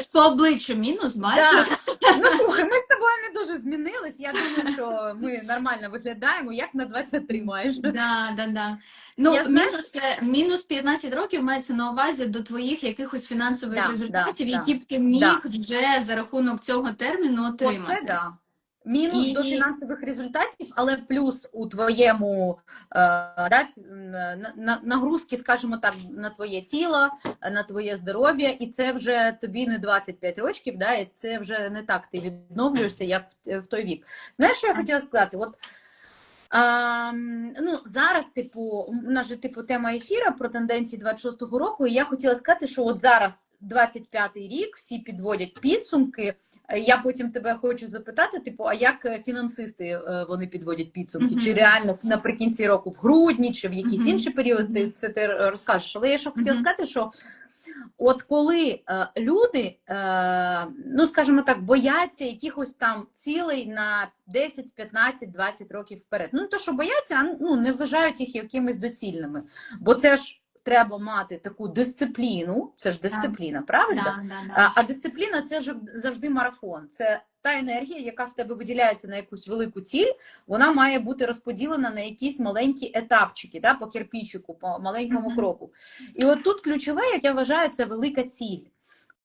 Ось по обличчю мінус, Да. Ну, слухай, ми з тобою не дуже змінились. Я думаю, що ми нормально виглядаємо, як на 23 майже. Да, да, да. Ну, Я знаю, мінус, е, мінус 15 років мається на увазі до твоїх якихось фінансових Да, результатів, да, які б ти міг да. вже за рахунок цього терміну отримати. Оце да. Мінус І- до фінансових результатів, але плюс у твоєму е, да, на- на- нагрузки, скажімо так, на твоє тіло, на твоє здоров'я, і це вже тобі не 25 років, да, і це вже не так ти відновлюєшся, як в, в той вік. Знаєш, що я хотіла сказати? От а, ну, зараз, типу, у нас же типу тема ефіра про тенденції 26-го року, і я хотіла сказати, що от зараз 25-й рік, всі підводять підсумки. Е, Я потім тебе хочу запитати, типу, а як е, фінансисти е, вони підводять підсумки? Мгм. Чи реально наприкінці року в грудні, чи в якийсь Мгм. інший період ти це ти розкажеш? Але я що хотіла Мгм. сказати, що от коли е, люди, е, ну скажімо так, бояться якихось там цілей на 10, 15, 20 років вперед. Ну не то, що бояться, а ну не вважають їх якимись доцільними. Бо це ж треба мати таку дисципліну, це ж дисципліна, правильно? Да, да, да. А, а дисципліна це ж завжди марафон. Це та енергія, яка в тебе виділяється на якусь велику ціль, вона має бути розподілена на якісь маленькі етапчики, да, по кирпічику, по маленькому кроку. І от тут ключове, як я вважаю, це велика ціль.